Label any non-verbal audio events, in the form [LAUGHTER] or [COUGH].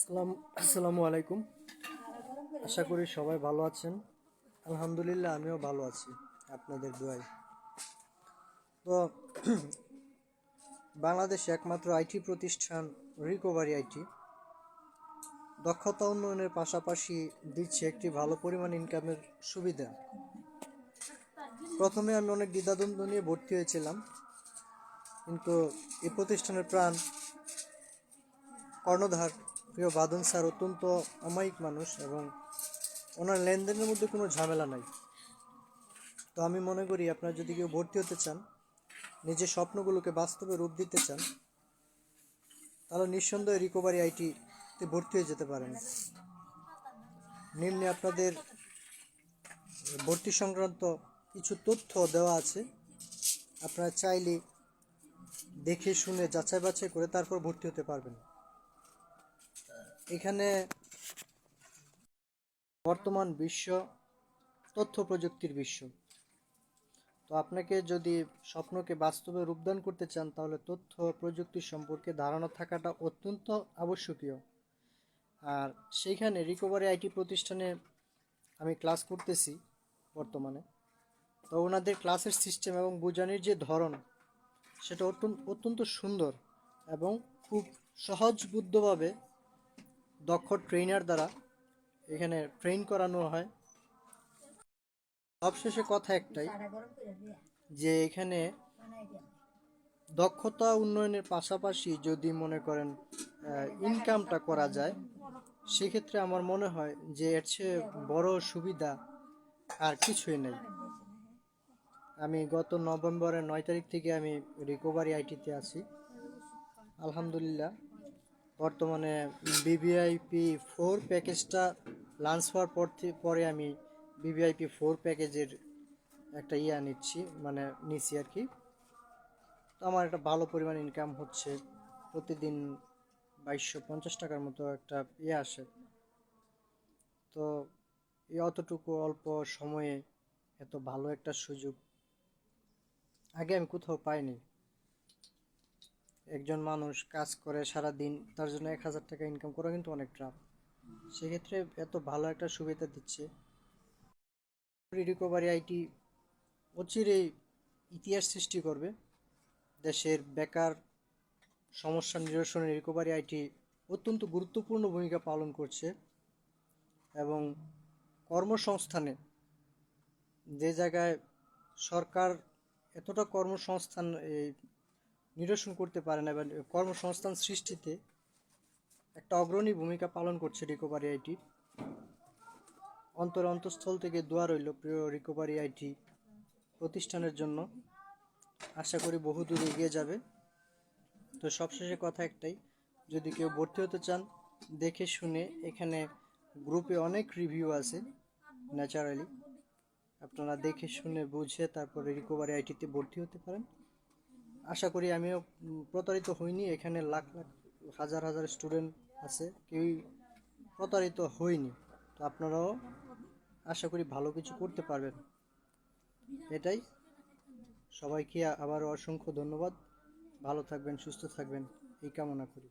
আসসালাম আসসালামু আলাইকুম। আশা করি সবাই ভালো আছেন। আলহামদুলিল্লাহ, আমিও ভালো আছি আপনাদের দোয়ায়। তো, [CLEARS THROAT] বাংলাদেশে একমাত্র আইটি প্রতিষ্ঠান রিকভারি আইটি দক্ষতা উন্নয়নের পাশাপাশি দিচ্ছে একটি ভালো পরিমাণ ইনকামের সুবিধা। প্রথমে আমি অনেক দ্বিধাদ্বন্দ্ব নিয়ে ভর্তি হয়েছিলাম। কিন্তু এই প্রতিষ্ঠানের প্রাণ কর্ণধার প্রিয় বাদন স্যার অত্যন্ত অমায়িক মানুষ এবং ওনার লেনদেনের মধ্যে কোনো ঝামেলা নাই। তো আমি মনে করি আপনার যদি কেউ ভর্তি হতে চান, নিজের স্বপ্নগুলোকে বাস্তবে রূপ দিতে চান, তাহলে নিঃসন্দেহে রিকভারি আইটিতে ভর্তি হয়ে যেতে পারেন। নিম্নে আপনাদের ভর্তি সংক্রান্ত কিছু তথ্য দেওয়া আছে। আপনারা চাইলে দেখে শুনে যাচাই বাছাই করে তারপর ভর্তি হতে পারবেন। এখানে বর্তমান বিশ্ব তথ্য প্রযুক্তির বিশ্ব। তো আপনাকে যদি স্বপ্নকে বাস্তবে রূপদান করতে চান, তাহলে তথ্য প্রযুক্তি সম্পর্কে ধারণা থাকাটা অত্যন্ত আবশ্যকীয়। আর সেইখানে রিকভারি আইটি প্রতিষ্ঠানে আমি ক্লাস করতেছি বর্তমানে। তো ওনাদের ক্লাসের সিস্টেম এবং বোঝানোর যে ধরন, সেটা অত্যন্ত অত্যন্ত সুন্দর এবং খুব সহজবুদ্ধভাবে দক্ষ ট্রেনার দ্বারা এখানে ট্রেন করানো হয়। সবশেষে কথা একটাই যে এখানে দক্ষতা উন্নয়নের পাশাপাশি যদি মনে করেন ইনকামটা করা যায়, সেক্ষেত্রে আমার মনে হয় যে এর চেয়ে বড় সুবিধা আর কিছুই নেই। আমি গত নভেম্বরের নয় তারিখ থেকে আমি রিকভারি আইটিতে আছি। আলহামদুলিল্লাহ। বর্তমানে বিবিআইপি ফোর প্যাকেজটা লাঞ্চ হওয়ার পর পরে আমি বিবিআইপি ফোর প্যাকেজের একটা ইয়া নিচ্ছি মানে নিচ্ছি আর কি। তো আমার একটা ভালো পরিমাণ ইনকাম হচ্ছে, প্রতিদিন বাইশশো পঞ্চাশ টাকার মতো একটা ইয়ে আসে। তো এই অতটুকু অল্প সময়ে এত ভালো একটা সুযোগ আগে আমি কোথাও পাইনি। একজন মানুষ কাজ করে সারা দিন তার জন্য এক হাজার টাকা ইনকাম করা কিন্তু অনেক টাফ। সেক্ষেত্রে এত ভালো একটা সুবিধা দিচ্ছে। রিকভারি আইটি অচিরেই ইতিহাস সৃষ্টি করবে। দেশের বেকার সমস্যা নিরসনে রিকভারি আইটি অত্যন্ত গুরুত্বপূর্ণ ভূমিকা পালন করছে এবং কর্মসংস্থানে যে জায়গায় সরকার এতটা কর্মসংস্থান, এই নিরসন করতে পারে না, বা কর্মসংস্থান সৃষ্টিতে একটা অগ্রণী ভূমিকা পালন করছে রিকভারি আইটি অন্তর অন্তঃস্থল থেকে দোয়া রইল প্রিয় রিকভারি আইটি প্রতিষ্ঠানের জন্য। আশা করি বহু দূর এগিয়ে যাবে। তো সবশেষে কথা একটাই, যদি কেউ ভর্তি হতে চান, দেখে শুনে এখানে গ্রুপে অনেক রিভিউ আছে ন্যাচারালি আপনারা দেখে শুনে বুঝে তারপরে রিকভারি আইটিতে ভর্তি হতে পারেন। আশা করি আমিও প্রতারিত হইনি। এখানে লাখ লাখ, হাজার হাজার স্টুডেন্ট আছে। কেউই প্রতারিত হইনি। তো আপনারাও আশা করি ভালো কিছু করতে পারবেন। এটাই। সবাইকে আবারও অসংখ্য ধন্যবাদ। ভালো থাকবেন, সুস্থ থাকবেন। এই কামনা করি।